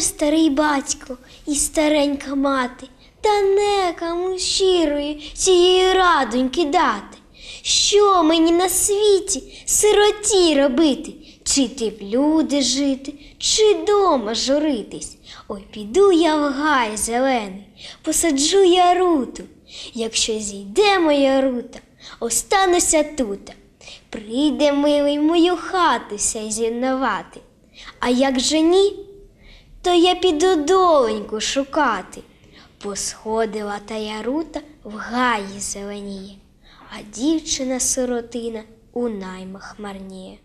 старий батько і старенька мати, та некому щирої цієї радоньки дати. Що мені на світі сироті робити? Чи ти в люди жити, чи дома журитись? Ой, піду я в гай зелений, посаджу я руту. Якщо зійде моя рута, остануся тута. Прийде милий мою хату сяй зінновати. А як же ні, то я піду доленьку шукати. Посходила та ярута в гаї зеленіє, а дівчина сиротина у наймах марніє.